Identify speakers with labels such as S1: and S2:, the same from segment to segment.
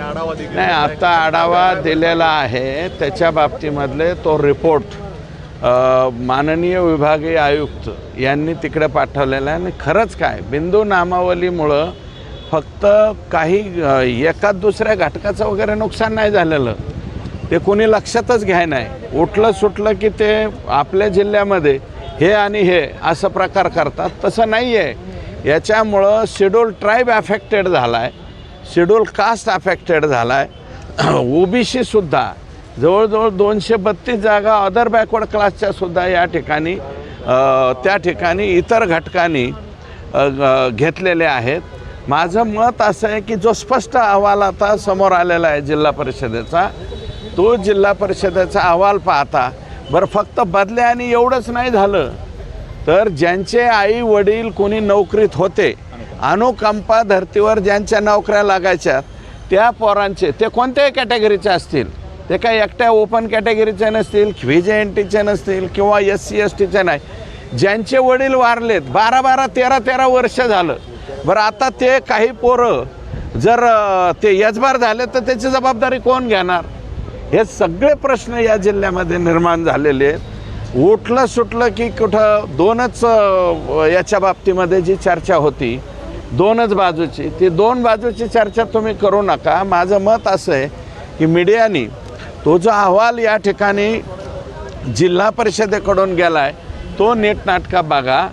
S1: नाही आता आढावा दिलेला आहे. त्याच्या बाबतीमधले तो रिपोर्ट माननीय विभागीय आयुक्त यांनी तिकडे पाठवलेला आहे. आणि खरंच काय बिंदू नामावलीमुळं फक्त काही एका दुसऱ्या घटकाचं वगैरे नुकसान नाही झालेलं. ते कोणी लक्षातच घ्याय नाही. उठलं सुटलं की ते आपल्या जिल्ह्यामध्ये हे आणि हे असं प्रकार करतात. तसं नाही आहे याच्यामुळं शेड्यूल ट्राईब अफेक्टेड झाला आहे शेड्यूल कास्ट अफेक्टेड झाला आहे ओबीसीसुद्धा जवळजवळ दोनशे बत्तीस जागा अदर बॅकवर्ड क्लासच्यासुद्धा या ठिकाणी त्या ठिकाणी इतर घटकांनी घेतलेले आहेत. माझं मत असं आहे की जो स्पष्ट अहवाल आता समोर आलेला आहे जिल्हा परिषदेचा तो जिल्हा परिषदेचा अहवाल पाहता बरं फक्त बदल्या आणि एवढंच नाही झालं. तर ज्यांचे आई वडील कोणी नोकरीत होते अनुकंपा धर्तीवर ज्यांच्या नोकऱ्या लागायच्या त्या पोरांचे ते कोणत्याही कॅटेगरीचे असतील. ते काही एकट्या ओपन कॅटेगरीचे नसतील व्ही एन टीचे नसतील किंवा एस सी एस टीचे नाही. ज्यांचे वडील वारलेत बारा बारा तेरा तेरा वर्ष झालं. बरं आता ते काही पोरं जर ते यजबार झाले तर त्याची जबाबदारी कोण घेणार? हे सगळे प्रश्न या जिल्ह्यामध्ये निर्माण झालेले आहेत. उठलं सुटलं की कुठं दोनच याच्या बाबतीमध्ये जी चर्चा होती दोनच बाजूची. ती दोन बाजूची चर्चा तुम्ही करू नका. माझं मत असं आहे की मीडियानी तो जो अहवाल या ठिकाणी जिल्हा परिषदेकडून गेला आहे तो नीटनाटका बघा.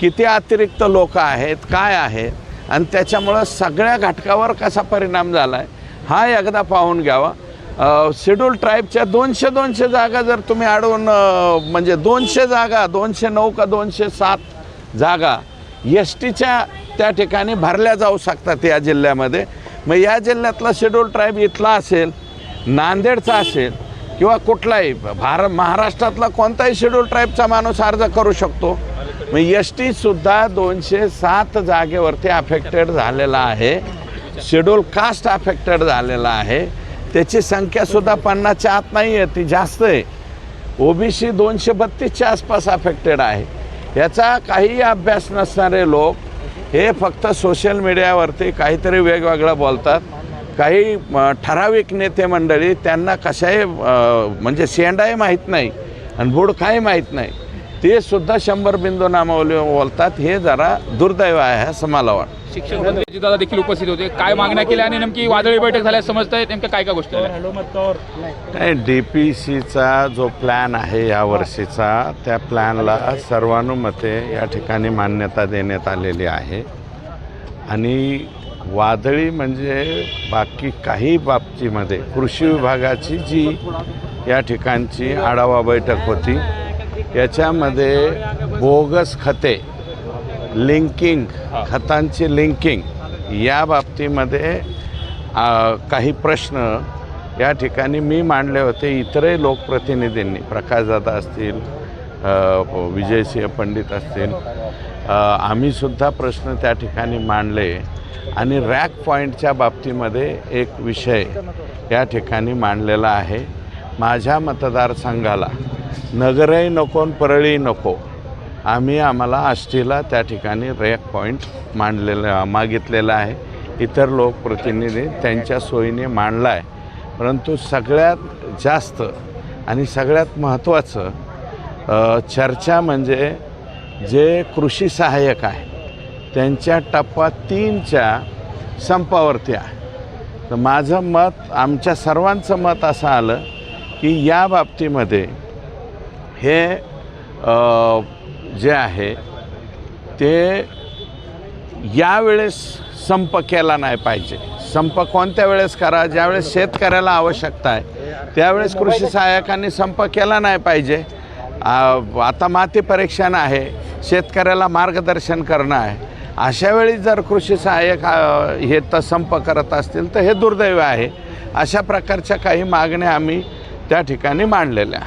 S1: किती अतिरिक्त लोक आहेत काय आहे आणि त्याच्यामुळं सगळ्या घटकावर कसा परिणाम झाला आहे हा एकदा पाहून घ्यावा. शेड्यूल ट्राईबच्या दोनशे दोनशे जागा जर तुम्ही अडवून म्हणजे दोनशे जागा दोनशे नऊ का दोनशे सात जागा एस टीच्या त्या ठिकाणी भरल्या जाऊ शकतात या जिल्ह्यामध्ये. मग या जिल्ह्यातला शेड्यूल ट्राईब इथला असेल नांदेडचा असेल किंवा कुठलाही भार महाराष्ट्रातला कोणताही शेड्यूल ट्राईबचा माणूस अर्ज करू शकतो. मग एस टीसुद्धा दोनशे सात जागेवरती अफेक्टेड झालेला आहे. शेड्यूल कास्ट अफेक्टेड झालेला आहे. त्याची संख्यासुद्धा पन्नासच्या आत नाही आहे ती जास्त आहे. ओबीसी दोनशे बत्तीसच्या आसपास अफेक्टेड आहे. याचा काही अभ्यास नसणारे लोक हे फक्त सोशल मीडियावरती काहीतरी वेगवेगळं बोलतात. काही ठराविक नेते मंडळी त्यांना कशाही म्हणजे शेंडाही माहीत नाही आणि बुड काही माहीत नाही. ते सुद्धा शंभर बिंदू नामावली बोलतात. हे जरा दुर्दैव आहे असं मला वाटतं.
S2: मंत्री दादा देखील उपस्थित होते. काय मागण्या केल्या आणि नेमकी वादळी बैठक झाल्या समजत आहे नेमक्या काय काय गोष्टी?
S1: नाही डी पी सीचा जो प्लॅन आहे या वर्षीचा त्या प्लॅनला सर्वानुमते या ठिकाणी मान्यता देण्यात आलेली आहे. आणि वादळी म्हणजे बाकी काही बाबतीमध्ये कृषी विभागाची जी या ठिकाणची आढावा बैठक होती याच्यामध्ये बोगस खते लिंकिंग खतांची लिंकिंग या बाबतीमध्ये काही प्रश्न या ठिकाणी मी मांडले होते. इतरही लोकप्रतिनिधींनी प्रकाशदादा असतील विजयसिंह पंडित असतील आम्हीसुद्धा प्रश्न त्या ठिकाणी मांडले. आणि रॅक पॉईंटच्या बाबतीमध्ये एक विषय या ठिकाणी मांडलेला आहे. माझ्या मतदारसंघाला नगरही नको आणि परळी नको. आम्ही आम्हाला आष्टीला त्या ठिकाणी रॅक पॉईंट मांडलेलं मागितलेलं आहे. इतर लोकप्रतिनिधी त्यांच्या सोयीने मांडला आहे परंतु सगळ्यात जास्त आणि सगळ्यात महत्त्वाचं चर्चा म्हणजे जे कृषी सहाय्यक आहे त्यांच्या टप्पा तीनच्या संपावरती आहे. तर माझं मत आमच्या सर्वांचं मत असं आलं की या बाबतीमध्ये हे जे आहे ते यावेळेस संप केला नाही पाहिजे. संप कोणत्या वेळेस करा ज्यावेळेस शेतकऱ्याला आवश्यकता आहे त्यावेळेस कृषी सहाय्यकांनी संप केला नाही पाहिजे. आता माती परीक्षण आहे शेतकऱ्याला मार्गदर्शन करणं आहे. अशा वेळी जर कृषी सहाय्यक हे तर संप करत असतील तर हे दुर्दैव आहे. अशा प्रकारच्या काही मागण्या आम्ही त्या ठिकाणी मांडलेल्या.